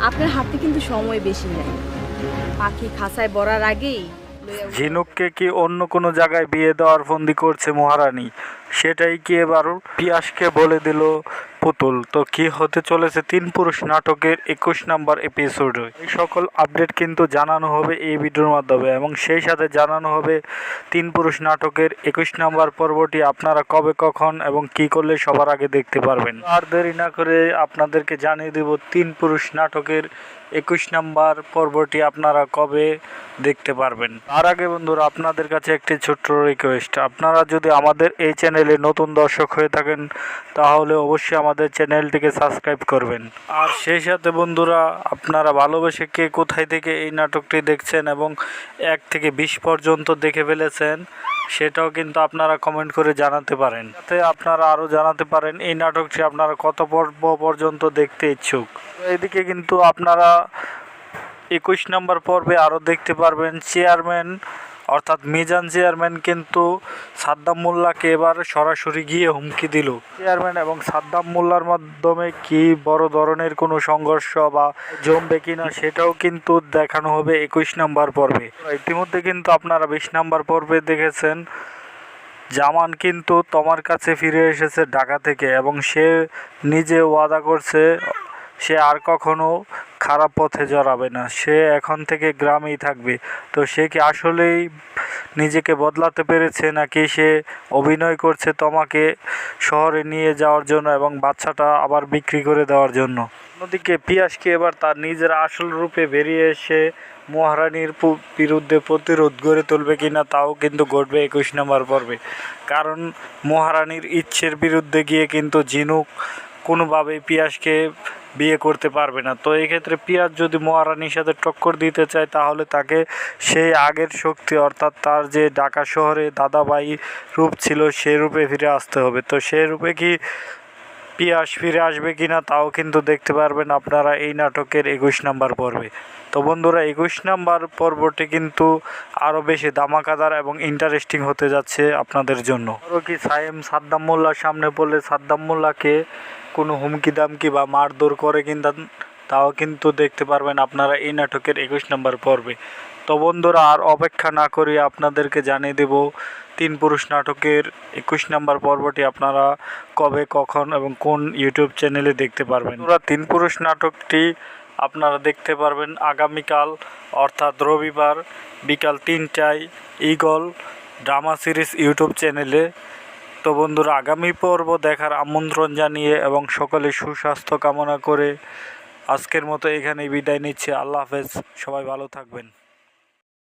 আপনার হাতে কিন্তু সময় বেশি নেই। পাখি খাসায় বড়ার আগেই ঝিনুককে কি অন্য কোনো জায়গায় বিয়ে দেওয়ার ফন্দি করছে মহারানী? সেটাই কি এবার পিয়াসকে বলে দিল পুতুল। তো কি হতে চলেছে তিন পুরুষ নাটকের একুশ নাম্বার এপিসোডে এই সকল আপডেট কিন্তু জানানো হবে এই ভিডিওর মাধ্যমে এবং সেই সাথে জানানো হবে তিন পুরুষ নাটকের একুশ নাম্বার পর্বটি আপনারা কবে, কখন এবং কি করলে সবার আগে দেখতে পারবেন। আর দেরি না করে আপনাদেরকে জানিয়ে দেব তিন পুরুষ নাটকের একুশ নাম্বার পর্বটি আপনারা কবে দেখতে পারবেন। তার আগে বন্ধুরা, আপনাদের কাছে একটি ছোট্ট রিকোয়েস্ট আপনারা যদি আমাদের এই চ্যানেলে নতুন দর্শক হয়ে থাকেন, তাহলে অবশ্যই আমাদের চ্যানেলটিকে সাবস্ক্রাইব করবেন। আর সেই সাথে বন্ধুরা, আপনারা ভালোবেসে কে কোথায় থেকে এই নাটকটি দেখছেন এবং এক থেকে বিশ পর্যন্ত দেখে ফেলেছেন, সেটাও কিন্তু আপনারা কমেন্ট করে জানাতে পারেন। যাতে আপনারা আরও জানাতে পারেন এই নাটকটি আপনারা কত পর্ব পর্যন্ত দেখতে ইচ্ছুক। এদিকে কিন্তু আপনারা একুশ নম্বর পর্বে আরও দেখতে পারবেন, চেয়ারম্যান অর্থাৎ মিজান চেয়ারম্যান কিন্তু সাদ্দাম মোল্লাকে এবার সরাসরি গিয়ে হুমকি দিল। চেয়ারম্যান এবং সাদ্দাম মোল্লার মাধ্যমে কি বড় ধরনের কোনো সংঘর্ষ বা জমবে কিনা সেটাও কিন্তু দেখানো হবে একুশ নম্বর পর্বে। ইতিমধ্যে কিন্তু আপনারা বিশ নম্বর পর্বে দেখেছেন, জামান কিন্তু তোমার কাছে ফিরে এসেছে ঢাকা থেকে এবং সে নিজে ওয়াদা করছে, সে আর কখনো খারাপ পথে জড়াবে না। সে এখন থেকে গ্রামেই থাকবে। তো সে কি আসলেই নিজেকে বদলাতে পেরেছে নাকি সে অভিনয় করছে তোমাকে শহরে নিয়ে যাওয়ার জন্য এবং বাচ্চাটা আবার বিক্রি করে দেওয়ার জন্য? অন্যদিকে পিয়াসকে এবার তার নিজের আসল রূপে বেরিয়ে এসে মহারানীর বিরুদ্ধে প্রতিরোধ গড়ে তুলবে কিনা তাও কিন্তু ঘটবে একুশ নম্বর পর্বে। কারণ মহারানীর ইচ্ছের বিরুদ্ধে গিয়ে কিন্তু ঝিনুক কোনোভাবেই পিয়াসকে বিয়ে করতে পারবে না। তো এক্ষেত্রে পিয়াজ যদি মহারানীর সাথে টক্কর দিতে চায়, তাহলে তাকে সেই আগের শক্তি, অর্থাৎ তার যে ঢাকা শহরে দাদাবাই রূপ ছিল, সে রূপে ফিরে আসতে হবে। তো সে রূপে কি পিয়াস ফিরে আসবে কিনা, তাও কিন্তু দেখতে পারবেন। আপনারা এই নাটকের একুশ নাম্বার পর্বে। তো বন্ধুরা, একুশ নাম্বার পর্বটি কিন্তু আরও বেশি ধামাকাদার এবং ইন্টারেস্টিং হতে যাচ্ছে আপনাদের জন্য। আরও কি সায়েম সাদ্দাম মোল্লার সামনে পড়লে সাদ্দাম মোল্লাকে কোনো হুমকি দামকি বা মারধর করে কিনা তাও কিন্তু দেখতে পারবেন আপনারা এই নাটকের একুশ নাম্বার পর্বে। তো বন্ধুরা, আর অপেক্ষা না করে আপনাদেরকে জানিয়ে দেব, তিন পুরুষ নাটকের একুশ নাম্বার পর্বটি আপনারা কবে, কখন এবং কোন ইউটিউব চ্যানেলে দেখতে পারবেন। ওরা তিন পুরুষ নাটকটি আপনারা দেখতে পারবেন আগামীকাল, অর্থাৎ রবিবার বিকাল তিনটায় ইগল ড্রামা সিরিজ ইউটিউব চ্যানেলে। তো বন্ধুরা, আগামী পর্ব দেখার আমন্ত্রণ জানিয়ে এবং সকলে সুস্বাস্থ্য কামনা করে আজকের মতো এখানে বিদায় নিচ্ছে। আল্লাহ হাফেজ। সবাই ভালো থাকবেন।